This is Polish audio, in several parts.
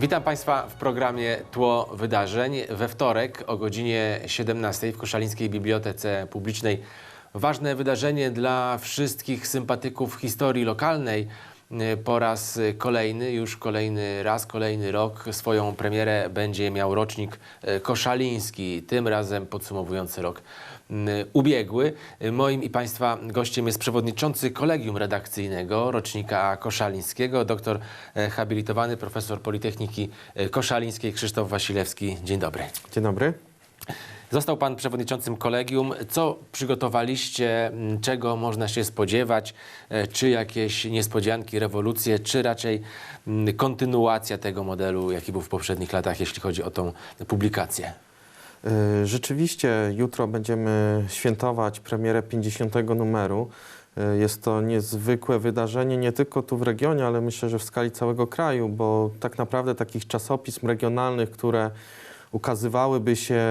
Witam Państwa w programie Tło Wydarzeń. We wtorek o godzinie 17 w Koszalińskiej Bibliotece Publicznej ważne wydarzenie dla wszystkich sympatyków historii lokalnej. Po raz kolejny, już kolejny raz, kolejny rok swoją premierę będzie miał rocznik koszaliński, tym razem podsumowujący rok ubiegły. Moim i Państwa gościem jest przewodniczący kolegium redakcyjnego rocznika koszalińskiego, doktor e, habilitowany profesor Politechniki e, Koszalińskiej Krzysztof Wasilewski. Dzień dobry. Dzień dobry. Został Pan przewodniczącym kolegium. Co przygotowaliście, m, czego można się spodziewać? E, Czy jakieś niespodzianki, rewolucje, czy raczej m, kontynuacja tego modelu, jaki był w poprzednich latach, jeśli chodzi o tą publikację? Y, Rzeczywiście jutro będziemy świętować premierę 50 numeru. Y, Jest to niezwykłe wydarzenie nie tylko tu w regionie, ale myślę, że w skali całego kraju, bo tak naprawdę takich czasopism regionalnych, które ukazywałyby się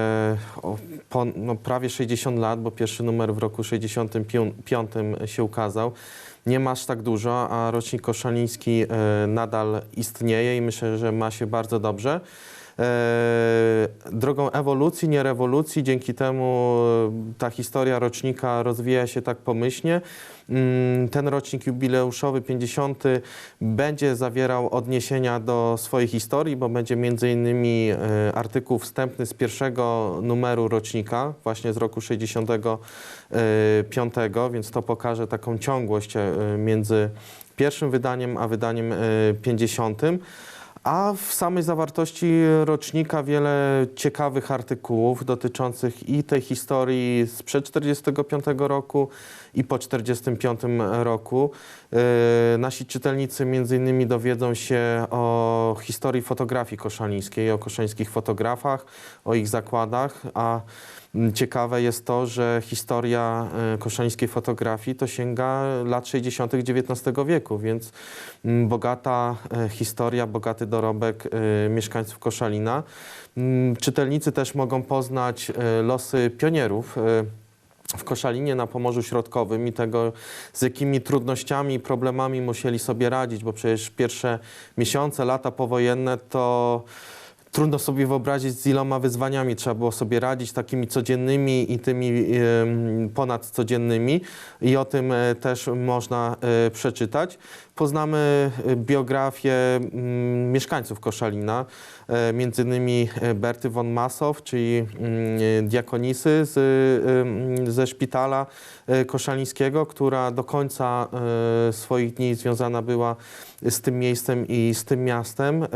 po no, prawie 60 lat, bo pierwszy numer w roku 65 się ukazał, nie ma aż tak dużo, a rocznik koszaliński y, nadal istnieje i myślę, że ma się bardzo dobrze. E, drogą ewolucji, nie rewolucji. Dzięki temu e, ta historia rocznika rozwija się tak pomyślnie. Mm, Ten rocznik jubileuszowy 50 będzie zawierał odniesienia do swojej historii, bo będzie między innymi e, artykuł wstępny z pierwszego numeru rocznika, właśnie z roku 65, więc to pokaże taką ciągłość między pierwszym wydaniem a wydaniem e, 50. A w samej zawartości rocznika wiele ciekawych artykułów dotyczących i tej historii sprzed 45 roku i po 45 roku. Yy, nasi czytelnicy między innymi dowiedzą się o historii fotografii koszalińskiej, o koszańskich fotografach, o ich zakładach, a ciekawe jest to, że historia e, koszańskiej fotografii to sięga lat 60. XIX wieku, więc mm, bogata e, historia, bogaty dorobek e, mieszkańców Koszalina. Mm, Czytelnicy też mogą poznać losy pionierów w Koszalinie na Pomorzu Środkowym i tego, z jakimi trudnościami i problemami musieli sobie radzić, bo przecież pierwsze miesiące, lata powojenne to trudno sobie wyobrazić, z iloma wyzwaniami trzeba było sobie radzić, takimi codziennymi i tymi ponadcodziennymi. I o tym e, też można e, przeczytać. Poznamy e, biografię mieszkańców Koszalina, między innymi e, Berty von Masow, czyli mm, diakonisy z, em, ze szpitala e, koszalińskiego, która do końca e, swoich dni związana była z tym miejscem i z tym miastem, e,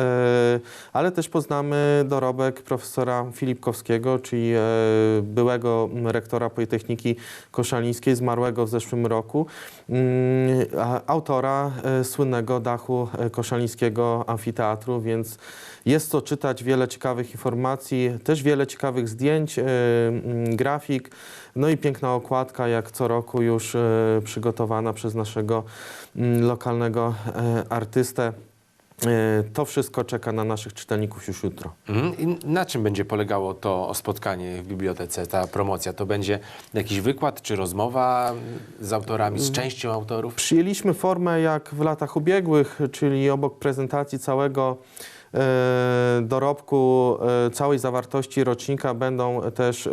ale też poznamy dorobek profesora Filipkowskiego, czyli e, byłego rektora Politechniki Koszalińskiej, zmarłego w zeszłym roku, mm, autora e, słynnego dachu e, koszalińskiego amfiteatru, więc jest czytać, wiele ciekawych informacji, też wiele ciekawych zdjęć, e, mm, grafik, no i piękna okładka, jak co roku już e, przygotowana przez naszego mm, lokalnego e, artystę. E, To wszystko czeka na naszych czytelników już jutro. Mhm. I na czym będzie polegało to spotkanie w bibliotece, ta promocja? To będzie jakiś wykład czy rozmowa z autorami, z częścią autorów? Przyjęliśmy formę jak w latach ubiegłych, czyli obok prezentacji całego dorobku, e, całej zawartości rocznika będą też e,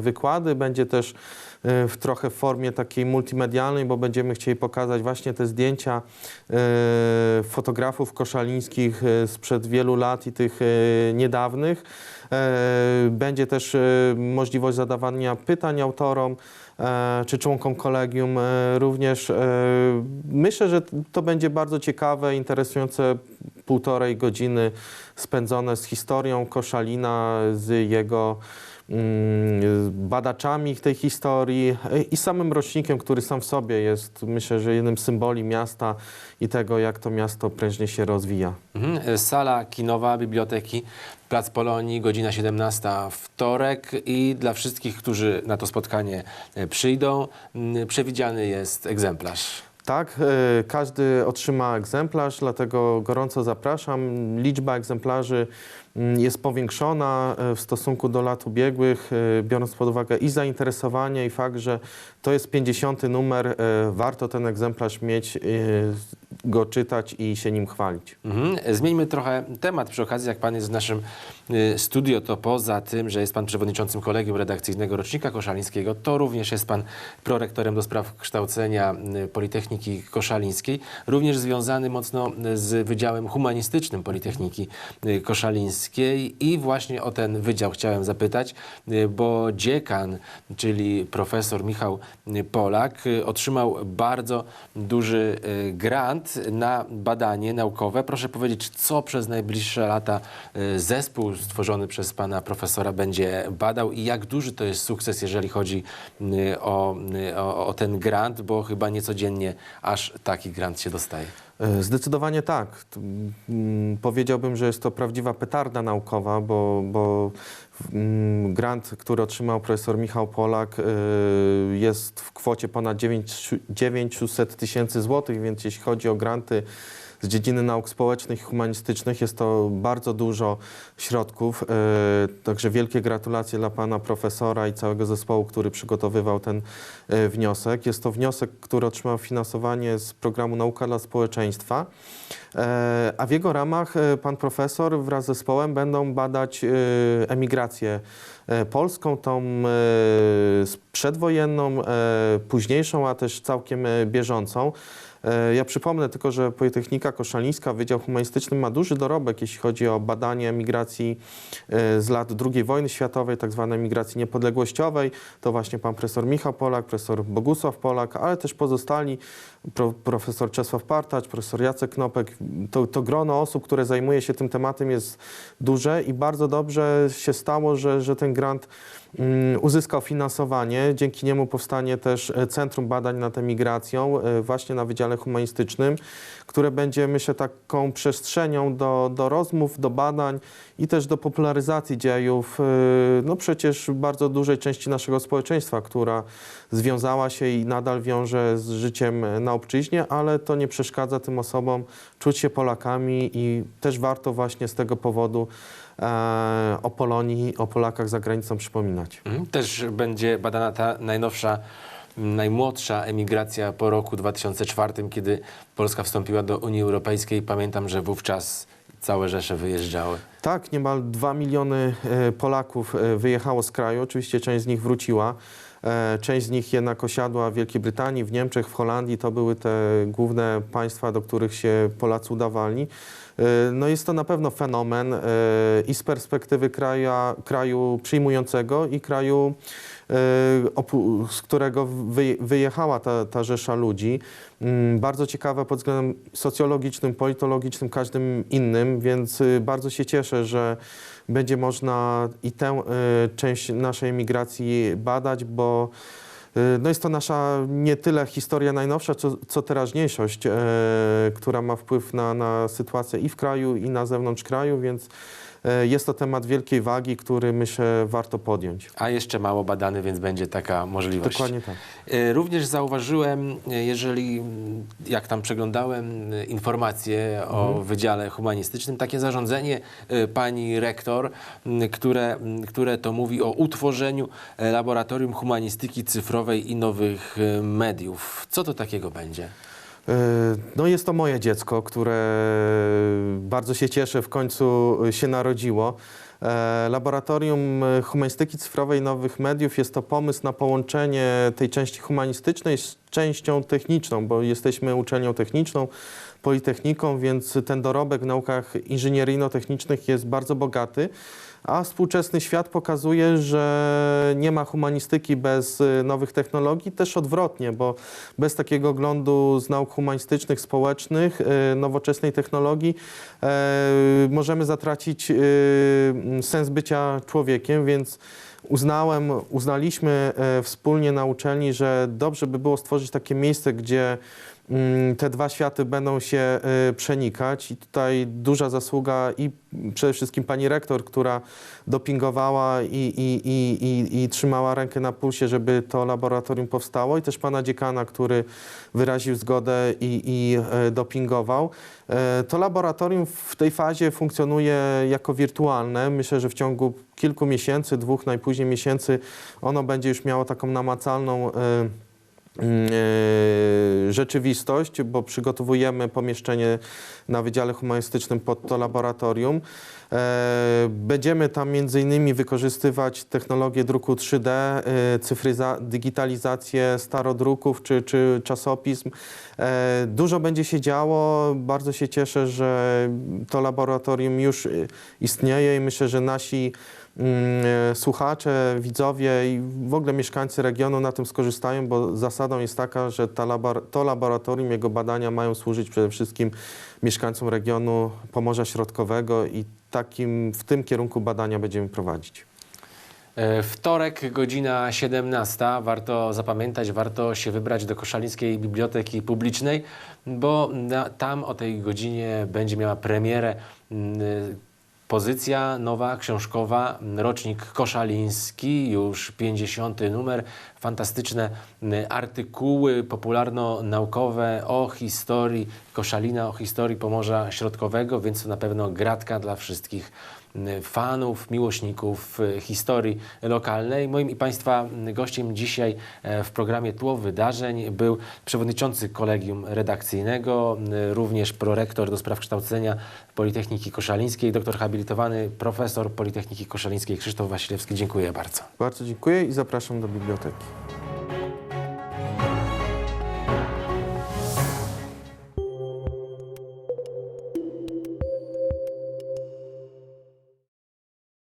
wykłady, będzie też e, w trochę formie takiej multimedialnej, bo będziemy chcieli pokazać właśnie te zdjęcia e, fotografów koszalińskich e, sprzed wielu lat i tych e, niedawnych. E, Będzie też e, możliwość zadawania pytań autorom e, czy członkom kolegium e, również. E, Myślę, że to będzie bardzo ciekawe, interesujące półtorej godziny spędzone z historią Koszalina, z jego badaczami tej historii i samym rocznikiem, który sam w sobie jest, myślę, że jednym symboli miasta i tego, jak to miasto prężnie się rozwija. Mhm. Sala kinowa Biblioteki, Plac Polonii, godzina 17, wtorek i dla wszystkich, którzy na to spotkanie e, przyjdą, przewidziany jest egzemplarz. Tak, e, każdy otrzyma egzemplarz, dlatego gorąco zapraszam. Liczba egzemplarzy mm, jest powiększona e, w stosunku do lat ubiegłych, e, biorąc pod uwagę i zainteresowanie, i fakt, że to jest 50 numer. Warto ten egzemplarz mieć. Go czytać i się nim chwalić. Mhm. Zmieńmy trochę temat przy okazji, jak pan jest w naszym y, studio, to poza tym, że jest pan przewodniczącym kolegium redakcyjnego rocznika koszalińskiego, to również jest pan prorektorem do spraw kształcenia y, Politechniki Koszalińskiej, również związany mocno z Wydziałem Humanistycznym Politechniki y, Koszalińskiej i właśnie o ten wydział chciałem zapytać, y, bo dziekan, czyli profesor Michał y, Polak y, otrzymał bardzo duży y, grant na badanie naukowe. Proszę powiedzieć, co przez najbliższe lata y, zespół stworzony przez pana profesora będzie badał i jak duży to jest sukces, jeżeli chodzi y, o, y, o, o ten grant, bo chyba niecodziennie aż taki grant się dostaje. E, Zdecydowanie tak. Powiedziałbym, że jest to prawdziwa petarda naukowa, bo, bo grant, który otrzymał profesor Michał Polak, e, jest w kwocie ponad 9 900 tysięcy złotych, więc jeśli chodzi o granty z dziedziny nauk społecznych i humanistycznych, jest to bardzo dużo środków. E, Także wielkie gratulacje dla pana profesora i całego zespołu, który przygotowywał ten e, wniosek. Jest to wniosek, który otrzymał finansowanie z programu Nauka dla Społeczeństwa, E, a w jego ramach pan profesor wraz z zespołem będą badać emigrację polską, tą przedwojenną, późniejszą, a też całkiem bieżącą. E, Ja przypomnę tylko, że Politechnika Koszalińska, Wydział Humanistyczny ma duży dorobek, jeśli chodzi o badanie emigracji e, z lat II wojny światowej, tak zwanej emigracji niepodległościowej. To właśnie pan profesor Michał Polak, profesor Bogusław Polak, ale też pozostali, pro, profesor Czesław Partacz, profesor Jacek Knopek. To, to grono osób, które zajmuje się tym tematem jest duże i bardzo dobrze się stało, że, że ten grant uzyskał finansowanie. Dzięki niemu powstanie też e, Centrum Badań nad Emigracją e, właśnie na Wydziale Humanistycznym, które będzie, myślę, taką przestrzenią do, do rozmów, do badań i też do popularyzacji dziejów, e, no przecież bardzo dużej części naszego społeczeństwa, która związała się i nadal wiąże z życiem na obczyźnie, ale to nie przeszkadza tym osobom czuć się Polakami i też warto właśnie z tego powodu o Polonii, o Polakach za granicą przypominać. Mhm. Też będzie badana ta najnowsza, najmłodsza emigracja po roku 2004, kiedy Polska wstąpiła do Unii Europejskiej. Pamiętam, że wówczas całe Rzesze wyjeżdżały. Tak, niemal 2 miliony e, Polaków e, wyjechało z kraju. Oczywiście część z nich wróciła. E, Część z nich jednak osiadła w Wielkiej Brytanii, w Niemczech, w Holandii. To były te główne państwa, do których się Polacy udawali. E, No jest to na pewno fenomen e, i z perspektywy kraja, kraju przyjmującego i kraju, e, z którego wyje- wyjechała ta, ta rzesza ludzi. Mm, Bardzo ciekawe pod względem socjologicznym, politologicznym, każdym innym, więc y, bardzo się cieszę, że będzie można i tę y, część naszej emigracji badać, bo no jest to nasza nie tyle historia najnowsza, co, co teraźniejszość, e, która ma wpływ na, na sytuację i w kraju, i na zewnątrz kraju, więc jest to temat wielkiej wagi, który myślę warto podjąć. A jeszcze mało badany, więc będzie taka możliwość. Dokładnie tak. E, Również zauważyłem, e, jeżeli jak tam przeglądałem e, informacje o Wydziale Humanistycznym, takie zarządzenie e, pani rektor, które, które to mówi o utworzeniu e, Laboratorium Humanistyki Cyfrowej i Nowych e, Mediów. Co to takiego będzie? E, No jest to moje dziecko, które bardzo się cieszę, w końcu się narodziło. E, Laboratorium Humanistyki Cyfrowej Nowych Mediów jest to pomysł na połączenie tej części humanistycznej z częścią techniczną, bo jesteśmy uczelnią techniczną, politechniką, więc ten dorobek w naukach inżynieryjno-technicznych jest bardzo bogaty. A współczesny świat pokazuje, że nie ma humanistyki bez y, nowych technologii, też odwrotnie, bo bez takiego oglądu z nauk humanistycznych, społecznych, y, nowoczesnej technologii e, możemy zatracić y, sens bycia człowiekiem, więc uznałem, uznaliśmy e, wspólnie na uczelni, że dobrze by było stworzyć takie miejsce, gdzie te dwa światy będą się e, przenikać i tutaj duża zasługa i przede wszystkim pani rektor, która dopingowała i, i, i, i, trzymała rękę na pulsie, żeby to laboratorium powstało i też pana dziekana, który wyraził zgodę i, e, dopingował. E, To laboratorium w tej fazie funkcjonuje jako wirtualne. Myślę, że w ciągu kilku miesięcy, dwóch najpóźniej miesięcy, ono będzie już miało taką namacalną mm, e, rzeczywistość, bo przygotowujemy pomieszczenie na Wydziale Humanistycznym pod to laboratorium. E, Będziemy tam między innymi wykorzystywać technologię druku 3D, e, cyfryza, digitalizację starodruków czy, czy czasopism. E, Dużo będzie się działo. Bardzo się cieszę, że to laboratorium już e, istnieje i myślę, że nasi mm, e, słuchacze, widzowie i w ogóle mieszkańcy regionu na tym skorzystają, bo zasadą jest taka, że to laboratorium, jego badania mają służyć przede wszystkim mieszkańcom regionu Pomorza Środkowego i takim, w tym kierunku badania będziemy prowadzić. E, Wtorek, godzina 17. Warto zapamiętać, warto się wybrać do Koszalińskiej Biblioteki Publicznej, bo na, tam o tej godzinie będzie miała premierę mm, pozycja nowa, książkowa, rocznik koszaliński, już 50 numer, fantastyczne mm, artykuły popularno-naukowe o historii Koszalina, o historii Pomorza Środkowego, więc to na pewno gratka dla wszystkich fanów, miłośników e, historii lokalnej. Moim i Państwa gościem dzisiaj e, w programie Tło Wydarzeń był przewodniczący kolegium redakcyjnego, m, również prorektor do spraw kształcenia Politechniki Koszalińskiej, doktor habilitowany profesor Politechniki Koszalińskiej Krzysztof Wasilewski. Dziękuję bardzo. Bardzo dziękuję i zapraszam do biblioteki.